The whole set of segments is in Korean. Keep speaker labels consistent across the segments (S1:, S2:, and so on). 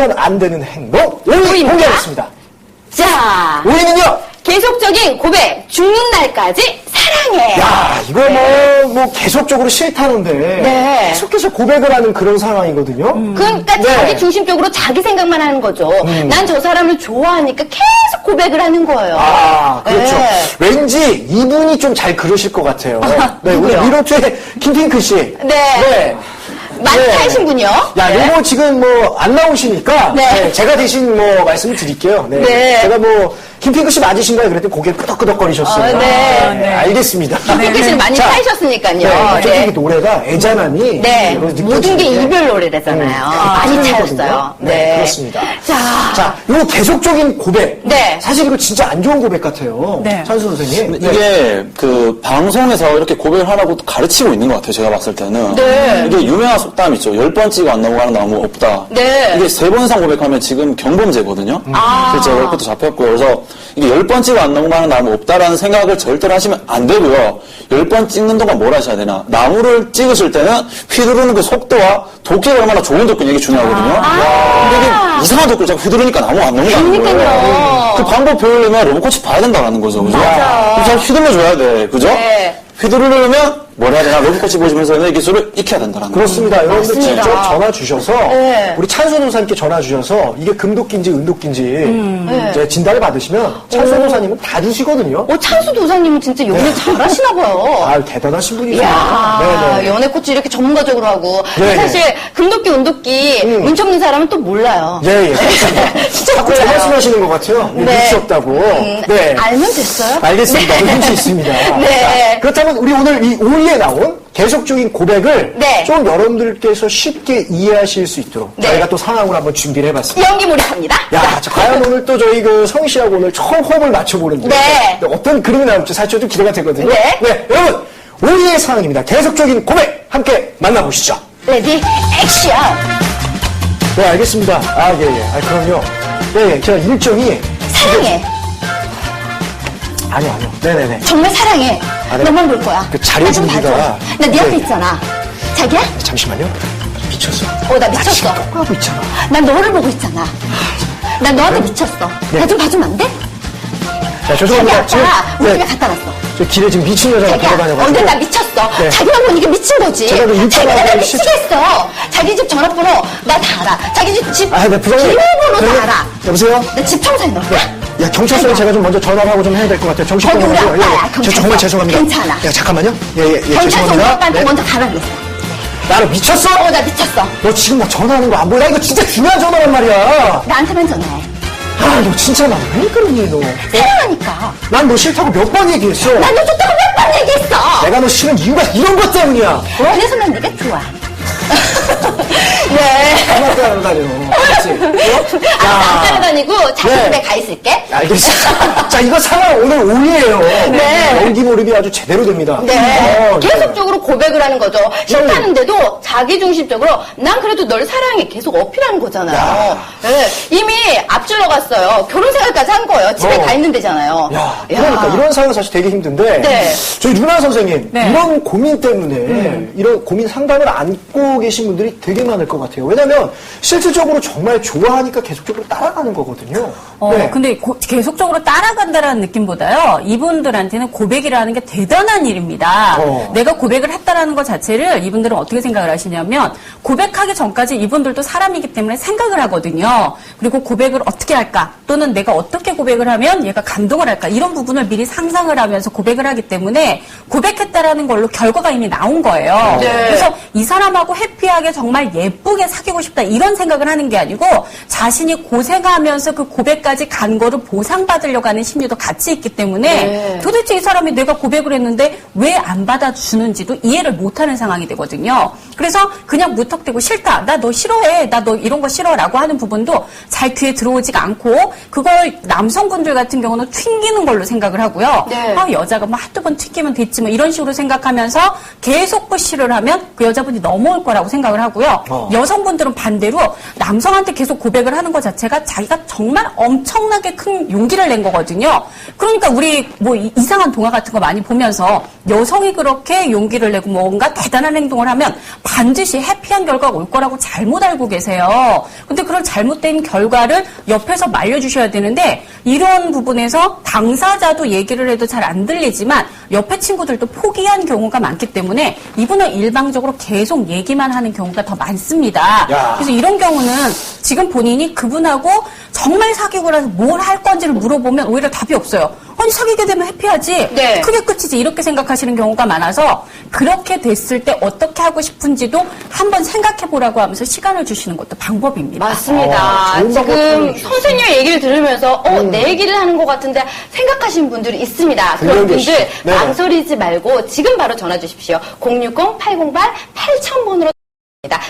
S1: 하면 안 되는 행동 5위
S2: 오위입니다.
S1: 공개하겠습니다.
S2: 자,
S1: 5위는요.
S2: 계속적인 고백, 죽는 날까지 사랑해.
S1: 야, 이거 뭐, 뭐, 계속적으로 싫다는데.
S2: 네.
S1: 계속해서 고백을 하는 그런 상황이거든요.
S2: 그러니까
S1: 네. 음.
S2: 자기 중심적으로 자기 생각만 하는 거죠. 난 저 사람을 좋아하니까 계속 고백을 하는 거예요.
S1: 아, 그렇죠.
S2: 네.
S1: 왠지 이분이 좀 잘 그러실 것 같아요. 네, 우리? 미로트의 김핑크 씨.
S2: 네.
S1: 네.
S2: 많이
S1: 네.
S2: 타신 분요.
S1: 야,
S2: 네.
S1: 요거 지금 뭐, 안 나오시니까.
S2: 네.
S1: 네, 제가 대신 뭐, 말씀을 드릴게요. 네.
S2: 네.
S1: 제가 뭐, 김핑크 씨 맞으신가요? 그랬더니 고개를 끄덕끄덕거리셨어요.
S2: 아, 네.
S1: 알겠습니다.
S2: 김핑크 씨는 많이
S1: 자,
S2: 타셨으니까요.
S1: 네, 어차피 그 노래가 애잔함이.
S2: 네. 모든 게. 이별 노래라잖아요.
S1: 음,
S2: 많이
S1: 틀리거든요.
S2: 차였어요.
S1: 네, 그렇습니다.
S2: 자,
S1: 자, 요 계속적인 고백.
S2: 네.
S1: 사실 이거 진짜 안 좋은 고백 같아요.
S3: 네.
S1: 찬수 선생님.
S4: 근데 이게 그 방송에서 이렇게 고백을 하라고 가르치고 있는 것 같아요. 제가 봤을 때는.
S2: 네.
S4: 이게 유명한 속담 있죠. 열 번째가 안 나오고 하는 나무 없다.
S2: 네.
S4: 이게 세 번 이상 고백하면 지금 경범죄거든요.
S2: 아.
S4: 실제 월급도 잡혔고요. 그래서 이게 열 번째가 안 나오고 하는 나무 없다라는 생각을 절대로 하시면 안 되고요. 열 번 찍는 동안 뭘 하셔야 되나. 나무를 찍으실 때는 휘두르는 그 속도와 도끼가 얼마나 좋은 도끼는 이게 중요하거든요. 근데 이게 이상한 도끼를 자꾸 휘두르니까 나무가 안 넘어가는 거예요.
S2: 그러니까요.
S4: 그 방법 배우려면 로봇코치 봐야 된다는 거죠. 그죠?
S2: 맞아.
S4: 잘 휘둘러줘야 돼. 그죠?
S2: 네.
S4: 휘두르려면 뭘 해야 되나? 로봇코치 보시면서 이 기술을 익혀야 된다는 거죠.
S1: 그렇습니다. 여러분들
S2: 맞습니다.
S1: 직접 전화 주셔서
S2: 네.
S1: 우리 찬수 노사님께 전화 주셔서 이게 금도끼인지 은도끼인지
S2: 네.
S1: 이제 진단을 받으시면 찬수 노사님은 다 주시거든요.
S2: 어, 찬수 도사님은 진짜 연애 잘하시나 봐요.
S1: 아 대단하신 네네.
S2: 연애 코치 이렇게 전문가적으로 하고.
S1: 네,
S2: 사실, 금도끼, 운도끼,
S1: 음.
S2: 눈치 없는 사람은 또 몰라요.
S1: 예, 예.
S2: 진짜
S1: 자꾸. 말씀하시는 것 같아요. 네. 눈치 없다고.
S2: 음,
S1: 네.
S2: 알면 됐어요.
S1: 알겠습니다. 눈치 있습니다.
S2: 네.
S1: 자, 그렇다면 우리 오늘 이 5 위에 나온 계속적인 고백을
S2: 네.
S1: 좀 여러분들께서 쉽게 이해하실 수 있도록
S2: 네.
S1: 저희가 또 상황을 한번 준비를 해봤습니다.
S2: 연기 몰입합니다.
S1: 야, 자, 과연 오늘 또 저희 그 성희 씨하고 오늘 처음 호흡을 맞춰보는데
S2: 네.
S1: 어떤 그림이 나올지 사실 좀 기대가 되거든요.
S2: 네.
S1: 여러분 5위의 상황입니다. 계속적인 고백 함께 만나보시죠.
S2: 레디, 액션!
S1: 네, 알겠습니다. 아, 예, 예. 아, 그럼요. 네, 예. 제가 일정이
S2: 사랑해.
S1: 아니요, 아니요. 네네네.
S2: 정말 사랑해.
S1: 아, 네.
S2: 너만 볼 거야.
S1: 그 자료
S2: 나좀
S1: 준비가-
S2: 봐줘. 나네 앞에
S1: 네.
S2: 있잖아. 자기야?
S1: 잠시만요. 미쳤어.
S2: 어,
S1: 나나
S2: 미쳤어.
S1: 지금 똑하고 있잖아.
S2: 난 너를 보고 있잖아. 난 너한테 미쳤어.
S1: 네.
S2: 나 좀 봐주면 안 돼?
S1: 자,
S2: 자기
S1: 죄송합니다.
S2: 아까 우리 집에
S1: 네,
S2: 갖다 놨어.
S1: 저 길에 지금 미친 여자가
S2: 자기야,
S1: 걸어다녀가지고.
S2: 어, 근데 나 미쳤어.
S1: 네.
S2: 자기만 보니까 미친 거지.
S1: 제가 그
S2: 자기가 나 미치겠어. 자기 집 전화번호 나 다 알아. 자기 집, 집
S1: 아, 네, 부장님. 저기-
S2: 다 알아.
S1: 여보세요?
S2: 나 집 청소해 넣을까?
S1: 야, 경찰서에 제가 좀 먼저 전화를 하고 좀 해야 될 것 같아요. 정식
S2: 거기 우리.
S1: 예,
S2: 아빠야,
S1: 예. 저
S2: 경찰서.
S1: 정말 죄송합니다.
S2: 괜찮아.
S1: 야, 잠깐만요. 예, 예, 예.
S2: 경찰서 우리
S1: 죄송합니다.
S2: 아빠한테
S1: 네.
S2: 먼저 가라 그랬어.
S1: 나를 미쳤어?
S2: 어, 나 미쳤어.
S1: 너 지금 막 전화하는 거 안 보여? 나 이거 진짜 중요한 전화란 말이야.
S2: 나한테만 전화해.
S1: 아, 너 진짜 나 왜 그러니, 너.
S2: 사랑하니까.
S1: 난 너 싫다고 몇 번 얘기했어.
S2: 난 너 좋다고 몇 번 얘기했어.
S1: 내가 너 싫은 이유가 이런 것 때문이야. 어?
S2: 그래서 난 네가 좋아. 네.
S1: 가만 따라다녀. 알았지?
S2: 아, 안
S1: 야.
S2: 따라다니고 자기
S1: 네.
S2: 집에 가 있을게.
S1: 알겠어. 자, 이거 상황 오늘 5위에요.
S2: 네.
S1: 연기 몰입이 아주 제대로 됩니다.
S2: 네.
S1: 어,
S2: 계속적으로 고백을 하는 거죠. 싫다는데도 자기중심적으로 난 그래도 널 사랑해 계속 어필하는 거잖아요.
S1: 야.
S2: 네. 이미 앞질러 갔어요. 결혼 생활까지 한 거예요. 집에
S1: 어.
S2: 가 있는 데잖아요.
S1: 야, 그러니까 이런 상황 사실 되게 힘든데
S2: 네.
S1: 저희 루나 선생님
S3: 네.
S1: 이런 고민 때문에 이런 고민 상담을 안고 계신 분들이 되게 많을 것 같아요. 왜냐하면 실질적으로 정말 좋아하니까 계속적으로 따라가는 거거든요.
S3: 어,
S1: 네.
S3: 근데 고- 계속적으로 따라간다라는 느낌보다요, 이분들한테는 고백이라는 게 대단한 일입니다.
S1: 어.
S3: 내가 고백을 했다라는 것 자체를 이분들은 어떻게 생각을 하시냐면, 고백하기 전까지 이분들도 사람이기 때문에 생각을 하거든요. 그리고 고백을 어떻게 할까, 또는 내가 어떻게 고백을 하면 얘가 감동을 할까, 이런 부분을 미리 상상을 하면서 고백을 하기 때문에, 고백했다라는 걸로 결과가 이미 나온 거예요.
S2: 네.
S3: 그래서 이 사람하고 해피하게 정말 예 쁘게 사귀고 싶다 이런 생각을 하는 게 아니고 자신이 고생하면서 그 고백까지 간 거를 보상받으려고 하는 심리도 같이 있기 때문에
S2: 네.
S3: 도대체 이 사람이 내가 고백을 했는데 왜 안 받아주는지도 이해를 못하는 상황이 되거든요. 그래서 그냥 무턱대고 싫다. 나 너 싫어해. 나 너 이런 거 싫어라고 하는 부분도 잘 귀에 들어오지가 않고 그걸 남성분들 같은 경우는 튕기는 걸로 생각을 하고요.
S2: 네.
S3: 아, 여자가 뭐 한두 번 튀기면 됐지 뭐 이런 식으로 생각하면서 계속 푸시를 하면 그 여자분이 넘어올 거라고 생각을 하고요.
S1: 어.
S3: 여성분들은 반대로 남성한테 계속 고백을 하는 것 자체가 자기가 정말 엄청나게 큰 용기를 낸 거거든요. 그러니까 우리 뭐 이- 이상한 동화 같은 거 많이 보면서 여성이 그렇게 용기를 내고 뭔가 대단한 행동을 하면 반드시 해피한 결과가 올 거라고 잘못 알고 계세요. 근데 그런 잘못된 결과를 옆에서 말려주셔야 되는데 이런 부분에서 당사자도 얘기를 해도 잘 안 들리지만 옆에 친구들도 포기한 경우가 많기 때문에 이분은 일방적으로 계속 얘기만 하는 경우가 더 많습니다.
S1: 야.
S3: 그래서 이런 경우는 지금 본인이 그분하고 정말 사귀고 나서 뭘 할 건지를 물어보면 오히려 답이 없어요. 아니 사귀게 되면 해피하지.
S2: 네.
S3: 크게 끝이지 이렇게 생각하시는 경우가 많아서 그렇게 됐을 때 어떻게 하고 싶은지도 한번 생각해 보라고 하면서 시간을 주시는 것도 방법입니다.
S2: 맞습니다.
S1: 어,
S2: 지금. 선생님 얘기를 들으면서 어, 내 얘기를 하는 것 같은데 생각하시는 분들이 있습니다. 그런 분들.
S1: 네네.
S2: 망설이지 말고 지금 바로 전화 주십시오. 060-808-8000번으로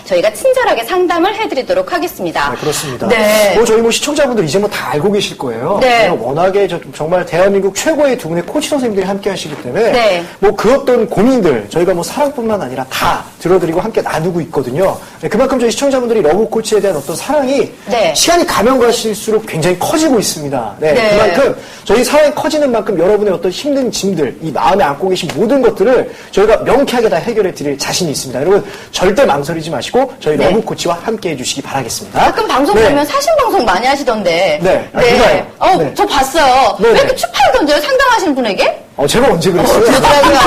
S2: 저희가 친절하게 상담을 해드리도록 하겠습니다.
S1: 네, 그렇습니다.
S2: 네.
S1: 뭐 저희 뭐 시청자분들 이제 뭐 다 알고 계실 거예요.
S2: 네.
S1: 워낙에 저- 정말 대한민국 최고의 두 분의 코치 선생님들이 함께 하시기 때문에
S2: 네.
S1: 뭐그 어떤 고민들 저희가 뭐 사랑뿐만 아니라 다 들어드리고 함께 나누고 있거든요. 네, 그만큼 저희 시청자분들이 러브 코치에 대한 어떤 사랑이
S2: 네.
S1: 시간이 가면 가실수록 굉장히 커지고 있습니다. 네,
S2: 네.
S1: 그만큼 저희 사랑이 커지는 만큼 여러분의 어떤 힘든 짐들, 이 마음에 안고 계신 모든 것들을 저희가 명쾌하게 다 해결해 드릴 자신이 있습니다. 여러분 절대 망설이지 마시고 저희
S2: 네.
S1: 러브 코치와 함께 해주시기 바라겠습니다.
S2: 가끔 방송
S1: 네.
S2: 보면 사신 방송 많이 하시던데.
S1: 네. 아, 누가요?
S2: 어,
S1: 네.
S2: 저 봤어요.
S1: 네,
S2: 왜
S1: 네.
S2: 이렇게 추파를 던져요? 상담하시는 분에게?
S1: 어, 제가 언제 그랬어요?
S2: 그러더라고요.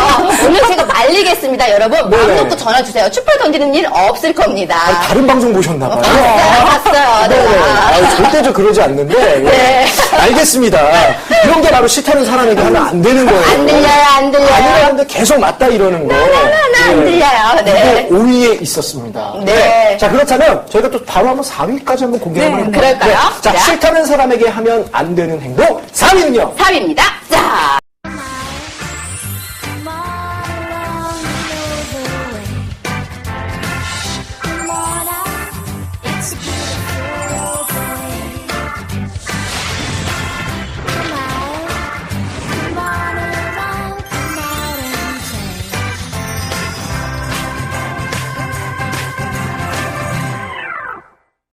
S2: 오늘 제가 말리겠습니다, 여러분. 마음
S1: 네.
S2: 놓고 전화 주세요. 추파 던지는 일 없을 겁니다.
S1: 아니, 다른 방송 보셨나봐요.
S2: 봤어요, 봤어요.
S1: 네네.
S2: 내가.
S1: 아, 절대 저 그러지 않는데. 예.
S2: 네.
S1: 알겠습니다. 이런 게 바로 싫다는 사람에게 하면 안 되는 거예요.
S2: 안 들려요, 안 들려요.
S1: 아니라는데 계속 맞다 이러는 거.
S2: 나나나 안 들려요. 네.
S1: 이게 5위에 있었습니다.
S2: 네.
S1: 자, 그렇다면 저희가 또 바로 한번 4위까지 한번 공개
S3: 네,
S1: 한번 해볼까요?
S2: 그럴까요?
S1: 자,
S2: 자.
S1: 싫다는 사람에게 하면 안 되는 행동 4위는요.
S2: 3위입니다. 자.